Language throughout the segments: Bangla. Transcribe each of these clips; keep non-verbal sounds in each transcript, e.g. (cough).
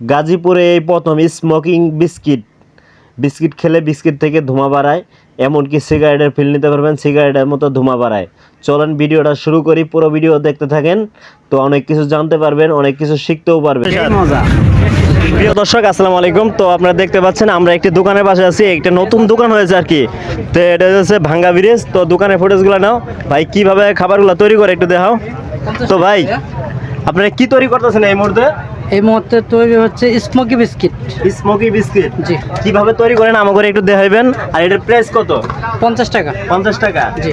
গাজীপুরে এই প্রথম স্মোকিং বিস্কিট বিস্কিট খেলে বিস্কিট থেকে ধোঁয়া বাড়ায় এমনকি সিগারেটের ফিল নিতে পারবেন সিগারেটের মতো ধোঁয়া বাড়ায়। চলেন ভিডিওটা শুরু করি পুরো ভিডিও দেখতে থাকেন তো অনেক কিছু জানতে পারবেন অনেক কিছু শিখতেও পারবেন। প্রিয় দর্শক আসসালামু আলাইকুম। তো আপনারা দেখতে পাচ্ছেন আমরা একটি দোকানের পাশে আছি একটা নতুন দোকান হয়েছে আর কি। তো এটা হচ্ছে ভাঙ্গা ব্রিজ তো দোকানের ফুটেজগুলো নাও। ভাই কীভাবে খাবারগুলো তৈরি করে একটু দেখাও। তো ভাই আপনারা কি তৈরি করতেছেন এই মুহূর্তে? এই মুহূর্তে তৈরি হচ্ছে স্মোকি বিস্কিট। Smoky biscuit? জি। কীভাবে তৈরি করেন? আমাকে একটু দেখাইবেন। আর এটার প্রাইস কত? পঞ্চাশ টাকা। পঞ্চাশ টাকা? জি।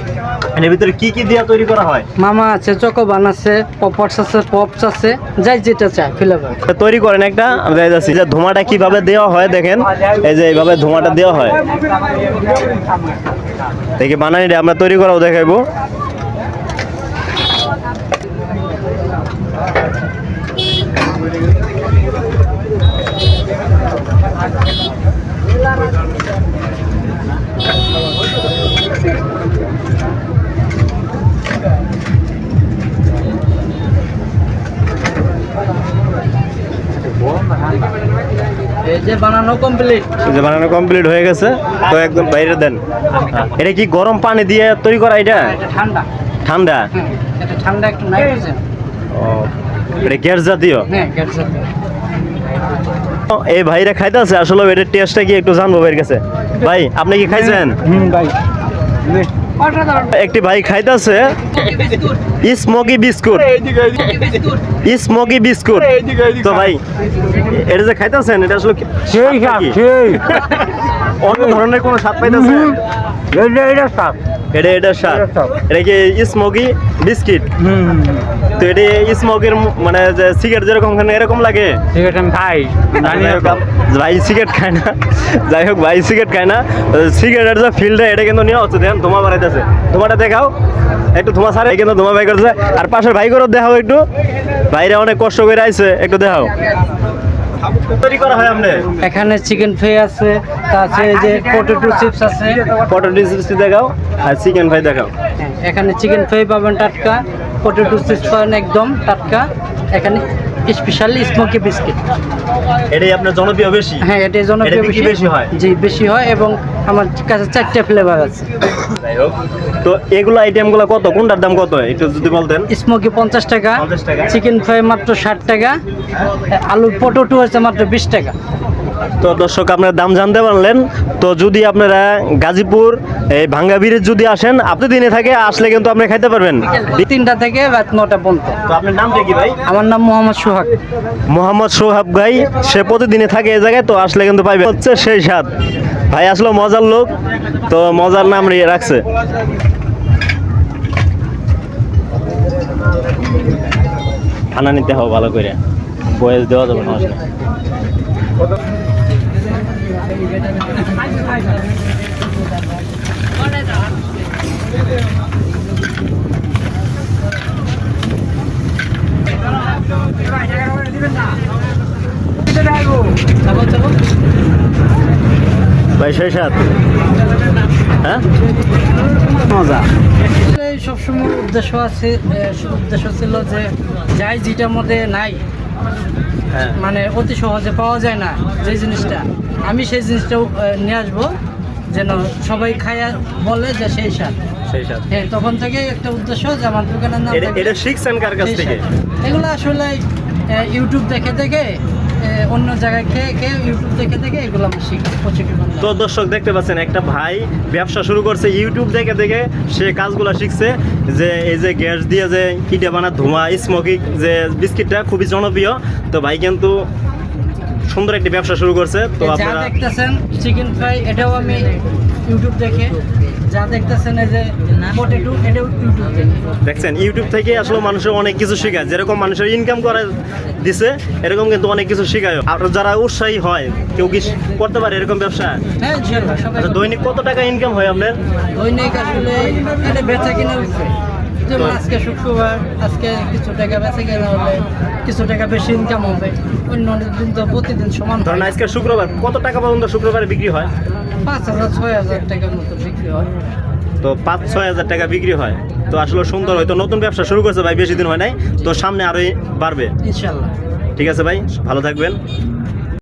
এর ভিতরে কি কি দিয়ে তৈরি করা হয়? মামা আছে চকোবান আছে পপার্স আছে পপস আছে যাই যেটা চায় ফ্লেভার তৈরি করেন একটা আমি দেখাই যাচ্ছি। যে ধোঁয়াটা কীভাবে দেওয়া হয় দেখেন। এই যে এইভাবে ধোঁয়াটা দেওয়া হয়। দেখি বানানিটা আমরা তৈরি করাও দেখাইবো। এই যে বানানো কমপ্লিট এই যে বানানো কমপ্লিট হয়ে গেছে। তো একদম বাইরে দেন। এটা কি গরম পানি দিয়ে তৈরি করা এটা? ঠান্ডা। ঠান্ডা? এটা ঠান্ডা একটু নাইট্রোজেন ও এটা গ্যাস জাতীয়? হ্যাঁ গ্যাস এই ভাইরা খাইতে আছে আসলে এটার টেস্টটা কি একটু জানব ভাইয়ের কাছে। ভাই আপনি কি খাইছেন? হুম ভাই। একটি ভাই খাইতেছে। Smoky biscuit. Smoky biscuit. তো ভাই এটা যে খাইতেছেন এটা আসলে? (laughs) অন্য ধরনের কোনো স্বাদ পাইতেছেন এটা এটা স্বাদ। এটা কি স্মোকি বিস্কিট? তো এটা স্মোকের মানে যে সিগারেট যেরকম খান এরকম লাগে? খাই। ভাই সিগারেট খায় না। যাই হোক ভাই সিগারেট খায় না। সিগারেটের যে ফিল্ডটা এটা কিন্তু নেওয়া হচ্ছে দেখেন ধোঁয়া বাড়াইতেছে। তোমাটা দেখাও। একটু ধোঁয়া ছাড়ে কিন্তু করছে। আর পাশের ভাই করে দেখাও একটু। ভাইরা অনেক কষ্ট করে আইছে একটু দেখাও। এখানে চিকেন ফ্রাই আছে তা আছে এই যে পটেটো চিপস আছে। পটেটো চিপস দেখাও আর চিকেন ফ্রাই দেখাও। হ্যাঁ, এখানে চিকেন ফ্রাই পাবেন টাটকা পটেটো চিপস পাবেন একদম টাটকা। এখানে স্পেশালি স্মোকি বিস্কিট এটাই আপনার জনপ্রিয় বেশি? হ্যাঁ এটাই এটা জনপ্রিয় বেশি। হয়? জি বেশি হয় এবং আমার কাছে চারটে ফ্লেভার আছে। যাই হোক তো এগুলো আইটেমগুলো কত? কোনটার দাম কত? একটু যদি বলতেন। স্মোকি পঞ্চাশ টাকা চিকেন ফ্রাই মাত্র ষাট টাকা আলুর পটেটো হচ্ছে মাত্র বিশ টাকা। তো দর্শক আপনারা দাম জানতে পারলেন। তো যদি আপনারা গাজীপুর এই ভাঙ্গা ব্রিজ যদি আসেন আপনি দিনে থাকে আসলে কিন্তু আপনি খাইতে পারবেন। তিনটা থেকে রাত নটা পর্যন্ত। তো আপনার নামটা কি ভাই? আমার নাম মোহাম্মদ সোহাগ। মোহাম্মদ সোহাব ভাই সে প্রতিদিনে থাকে এই জায়গায় তো আসলে কিন্তু পাইবে। হচ্ছে সেই স্বাদ। ভাই আসলে মজার লোক তো মজার নাম রে- রাখছে। খানা নিতে হবে ভালো করে। বয়স দেওয়া যাবে না আসলে। ভাই সেই স্বাদ হ্যাঁ? মজা। সবসময় উদ্দেশ্য আছে উদ্দেশ্য ছিল যে যাই যেটার মধ্যে নাই মানে অতি সহজে পাওয়া যায় না যে জিনিসটা। আমি সেই জিনিসটা নিয়ে আসব যেন সবাই খায়া বলে যে সেই স্বাদ। সেই স্বাদ। হ্যাঁ তখন থেকে একটা উদ্দেশ্য যে আমার দোকানের নাম এটা শিখছেন কার কাছ থেকে? এগুলো আসলে ইউটিউব দেখে দেখে অন্য জায়গায় খেয়ে খেয়ে ইউটিউব দেখে দেখে এগুলো আমি শিখি প্রচুর তো দর্শক দেখতে পাচ্ছেন একটা ভাই ব্যবসা শুরু করছে ইউটিউব দেখে দেখে সে কাজগুলো শিখছে যে এই যে গ্যাস দিয়ে যে কিটে বানা ধোঁয়া স্মোকিং যে বিস্কিটটা খুবই জনপ্রিয়। তো ভাই কিন্তু সুন্দর একটি ব্যবসা শুরু করছে তো আপনারা দেখতেছেন চিকেন ফ্রাই এটাও আমি ইউটিউব দেখে যা দেখতেছেন এই যে পটেটো এটাও ইউটিউব দেখছেন ইউটিউব থেকে আসলে মানুষের অনেক কিছু শেখায়। যেরকম মানুষের ইনকাম করে দিছে এরকম কিন্তু অনেক কিছু শেখায় আর যারা উৎসাহী হয় কেউ কি করতে পারে এরকম ব্যবসা? হ্যাঁ আচ্ছা দৈনিক কত টাকা ইনকাম হয় আপনার? দৈনিক আসলে এটা বেচা কিনা যেমন আজকে শুক্রবার আজকে কিছু টাকা বেচা কেনা হলে কিছু টাকা বেশি ইনকাম হবে। অন্য দিন তো প্রতিদিন সমান ধরেন আজকে শুক্রবার কত টাকা পর্যন্ত শুক্রবারে বিক্রি হয়? পাঁচ হাজার ছয় হাজার টাকার মতো বিক্রি হয়। তো পাঁচ ছয় হাজার টাকা বিক্রি হয়। তো আসলে সুন্দর হয়তো নতুন ব্যবসা শুরু করছে ভাই বেশি দিন হয় নাই। তো সামনে আরোই বাড়বে। ইনশাল্লাহ। ঠিক আছে ভাই ভালো থাকবেন।